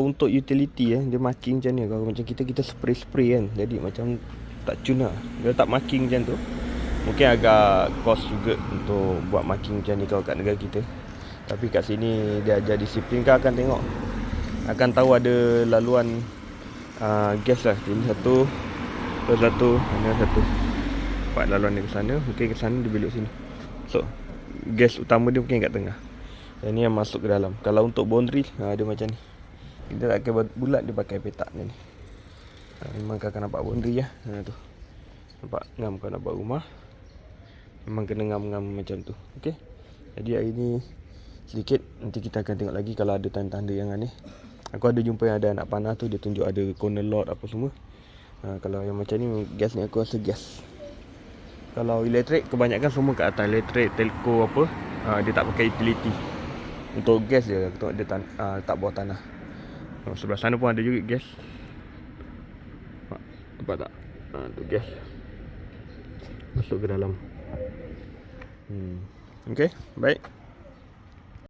untuk utility eh dia marking macam ni. Kalau macam kita kita spray spray kan. Jadi macam tak cun lah. Dia tak marking macam tu. Mungkin agak cost juga untuk buat marking macam ni kalau kat negara kita. Tapi kat sini dia ajar disiplin kau akan tengok. Akan tahu ada laluan uh, gas lah. Ini satu tu satu ini satu. Empat laluan dia ke sana mungkin ke sana dia belok sini. So gas utama dia mungkin kat tengah. Yang ni yang masuk ke dalam. Kalau untuk boundary uh, dia macam ni kita tak pakai bulat dia pakai petak ni. Ha, memang kau akan nampak boundary ya. Ha tu. Nampak ngam kau buat rumah. Memang kena ngam-ngam macam tu. Okey. Jadi hari ni sedikit nanti kita akan tengok lagi kalau ada tanda-tanda yang aneh. Aku ada jumpa yang ada anak panah tu dia tunjuk ada corner lot apa semua. Ha, kalau yang macam ni gas ni aku rasa gas. Kalau elektrik kebanyakan semua kat atas elektrik, telco apa, ha, dia tak pakai utility. Untuk gas dia aku tengok dia tan- uh, tak bawah tanah. Oh, sebelah sana pun ada juga gas. Nampak, tak? Ha, tu gas. Masuk ke dalam. Hmm. Okay, baik.